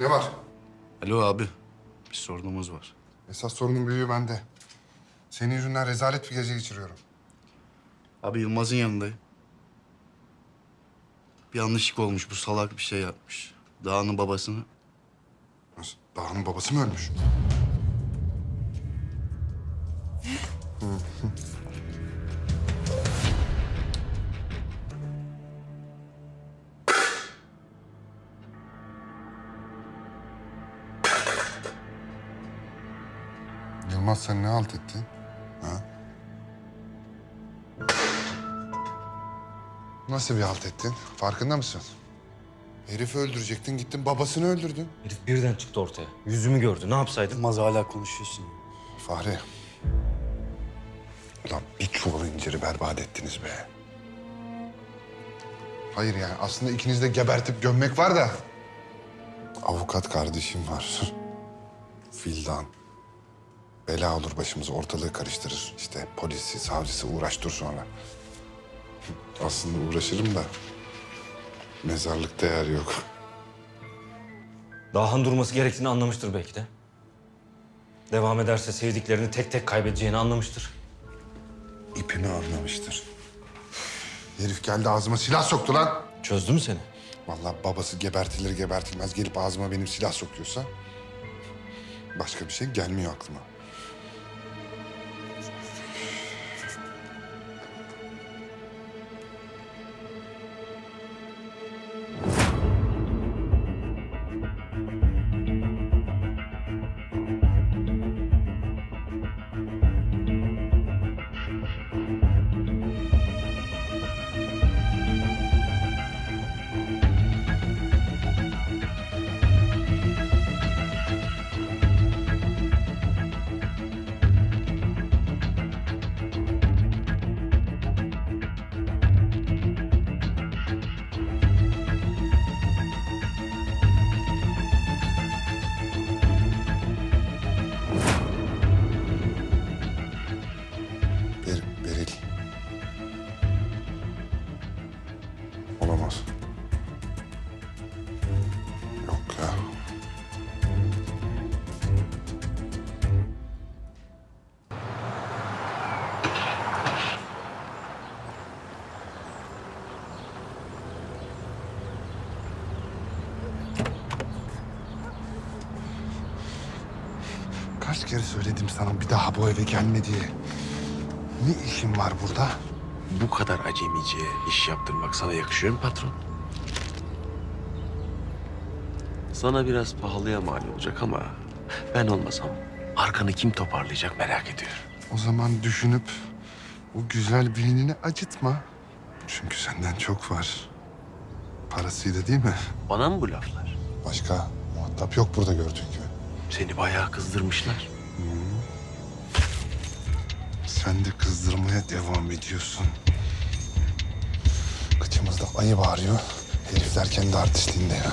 Ne var? Alo abi. Bir sorunumuz var. Esas sorunun büyüğü bende. Senin yüzünden rezalet bir gece geçiriyorum. Abi Yılmaz'ın yanındayım. Bir yanlışlık olmuş. Bu salak bir şey yapmış. Dağının babasını. Nasıl? Dağ'ın babası mı ölmüş? Yılmaz sen ne halt ettin? Ha? Nasıl bir halt ettin? Farkında mısın? Herifi öldürecektin, gittin babasını öldürdün. Herif birden çıktı ortaya. Yüzümü gördü. Ne yapsaydım? Yılmaz hala konuşuyorsun. Fahri. Ulan bir çuval inciri berbat ettiniz be. Hayır yani aslında ikiniz de gebertip gömmek var da. Avukat kardeşim var. Fildan. Bela olur başımıza ortalığı karıştırır. İşte polisi, savcısı uğraştır sonra. Aslında uğraşırım da mezarlıkta yer yok. Dahan durması gerektiğini anlamıştır belki de. Devam ederse sevdiklerini tek tek kaybedeceğini anlamıştır. İpimi anlamıştır. Herif geldi ağzıma silah soktu lan. Çözdü mü seni? Vallahi babası gebertilir gebertilmez gelip ağzıma benim silah sokuyorsa... ...başka bir şey gelmiyor aklıma. Kaç kere söyledim sana bir daha bu eve gelme diye. Ne işin var burada? Bu kadar acemice iş yaptırmak sana yakışıyor mu patron? Sana biraz pahalıya mal olacak ama ben olmasam arkanı kim toparlayacak merak ediyorum. O zaman düşünüp o güzel beynini acıtma. Çünkü senden çok var. Parasıyla değil mi? Bana mı bu laflar? Başka muhatap yok burada gördüğün gibi. Seni bayağı kızdırmışlar. Sen de kızdırmaya devam ediyorsun. Kıçımızda ayı bağırıyor. Herifler kendi artistliğinde ya.